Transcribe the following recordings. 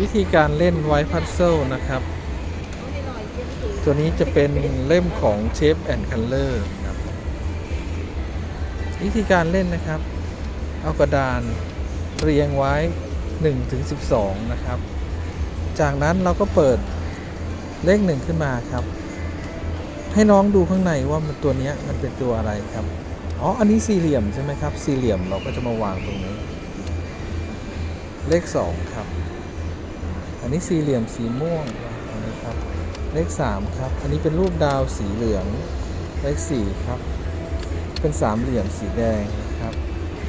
วิธีการเล่นไวพัซเซิลนะครับ ตัวนี้จะเป็นเล่มของเชฟแอนด์คัลเลอร์ครับวิธีการเล่นนะครับ เอากระดานเรียงไว้1ถึง12 นะครับ จากนั้นเราก็เปิดเลขหนึ่งขึ้นมาครับ ให้น้องดูข้างในว่ามันตัวนี้มันเป็นตัวอะไรครับอ๋ออันนี้สี่เหลี่ยมใช่ไหมครับ สี่เหลี่ยมเราก็จะมาวางตรงนี้ เลขสองครับ อันนี้สี่เหลี่ยมสีม่วงอันนี้ครับเลขสามครับ อันนี้เป็นรูปดาวสีเหลือง เลขสี่ครับ เป็นสามเหลี่ยมสีแดงนะครับ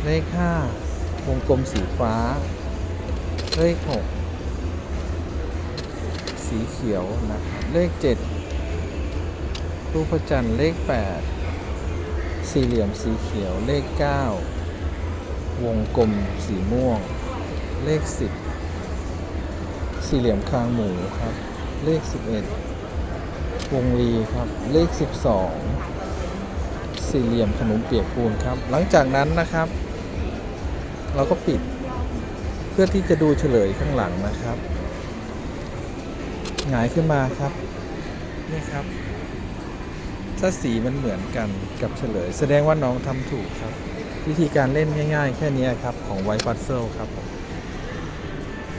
เลขห้าวงกลมสีฟ้า เลขหกสีเขียวนะครับ เลขเจ็ดรูปพระจันทร์ เลขแปดสี่เหลี่ยมสีเขียว เลขเก้าวงกลมสีม่วง เลขสิบ สี่เหลี่ยมคางหมูครับ เลขสิบเอ็ดวงรีครับ เลขสิบสองสี่เหลี่ยมขนมเปียกปูนครับ หลังจากนั้นนะครับ เราก็ปิด เพื่อที่จะดูเฉลยข้างหลังนะครับหงายขึ้นมาครับ นี่ครับ ถ้าสีมันเหมือนกันกับเฉลย แสดงว่าน้องทำถูกครับ วิธีการเล่นง่าย ๆ แค่นี้ครับของไวท์พัซเซิลครับผม